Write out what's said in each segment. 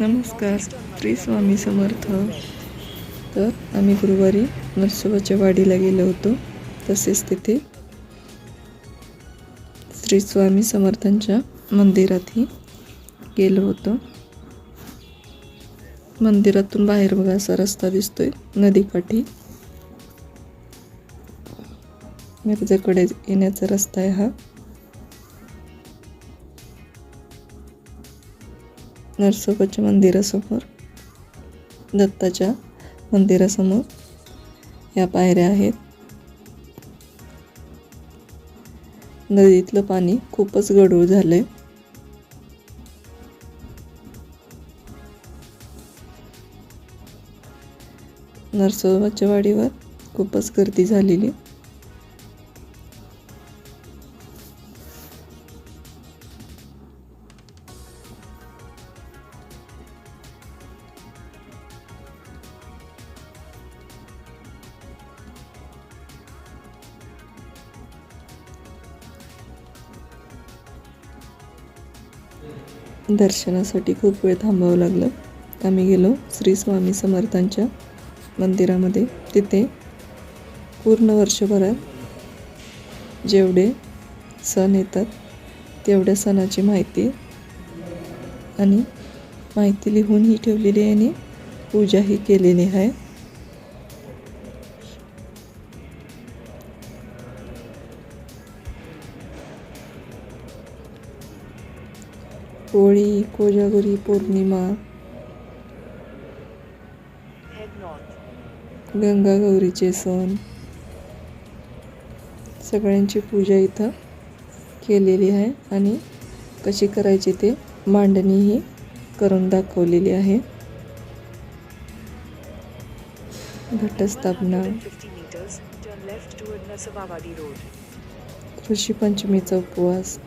नमस्कार. श्री स्वामी समर्थ. तर आम्ही गुरुवारी नरसोबाच्या वाडीला गेलो होतो. तसेच तिथे श्री स्वामी समर्थांच्या मंदिरातही गेलो होतो. मंदिरातून बाहेर बघा असा रस्ता दिसतोय. नदीकाठी. मिरजेकडे येण्याचा रस्ता आहे हा. नरसोबाच्या मंदिरासमोर दत्ताच्या मंदिरासमोर या पायऱ्या आहेत. नदीतलं पाणी खूपच गढूळ झालंय. नरसोबाच्या वाडीवर खूपच गर्दी झालेली. दर्शनासाठी खूप वेळ थांबावं लागलं. आम्ही गेलो श्री स्वामी समर्थांच्या मंदिरामध्ये. तिथे पूर्ण वर्षभरात जेवढे सण येतात तेवढ्या सणाची माहिती आणि माहिती लिहूनही ठेवलेली आहे आणि पूजाही केलेली आहे. होळी कोजागरी पौर्णिमा. गंगा गौरीचे गंगागौरीचे सण. सगळ्यांची पूजा इथं केलेली आहे आणि कशी करायची ते मांडणीही करून दाखवलेली आहे. घटस्थापना. 150 पंचमीचा ऋषीपंचमीचा उपवास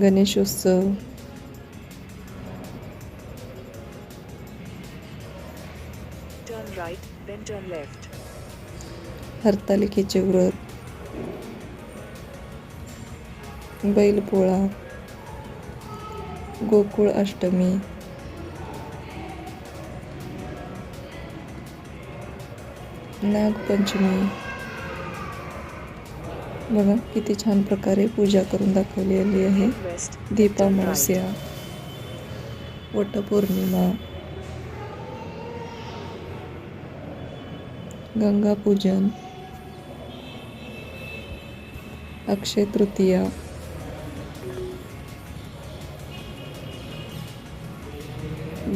गणेशोत्सव. Turn left. हरतालिकेचे व्रत. बैलपोळा. गोकुळ अष्टमी. नागपंचमी. बघा किती छान प्रकारे पूजा करून दाखवलेली आहे. दीपामावस्या. वटपौर्णिमा. गंगापूजन अक्षय तृतीया.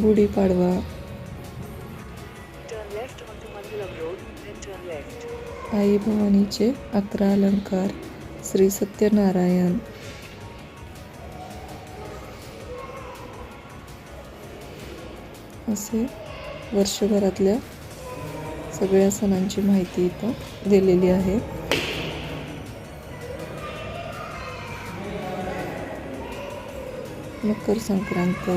गुढीपाडवा. आई भवानीचे अकरा अलंकार. श्री सत्यनारायण. असे वर्षभरातल्या सगळ्या सणांची माहिती इथं दिलेली आहे. Makar Sankrant.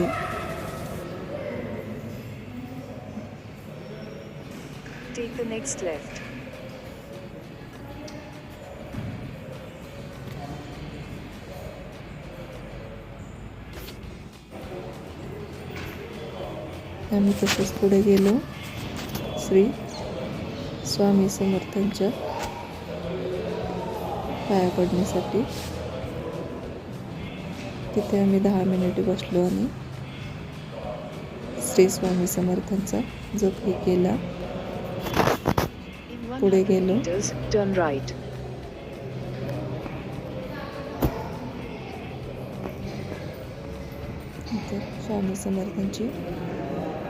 Take the next left. आम्ही तसंच पुढे गेलो. श्री स्वामी समर्थांच्या पाया पडण्यासाठी. तिथे आम्ही दहा मिनिटे बसलो आणि श्री स्वामी समर्थांचा जपही केला. पुढे 100 गेलो right. इथे स्वामी समर्थांची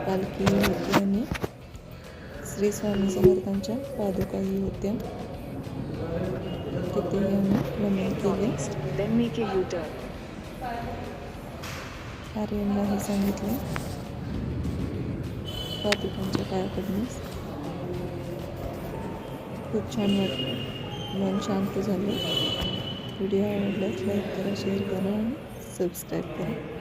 पालखी होती आणि श्री स्वामी समर्थांच्या पादुकाही होत्या. तिथेही आम्ही नमन केले. East, then make a U-turn. आर्यांना हे सांगितलं. पादुकांच्या पाया पडण्यास खूप छान वाटलं मन शांत झालं. व्हिडिओ आवडल्यास लाईक करा शेअर करा आणि सबस्क्राईब करा.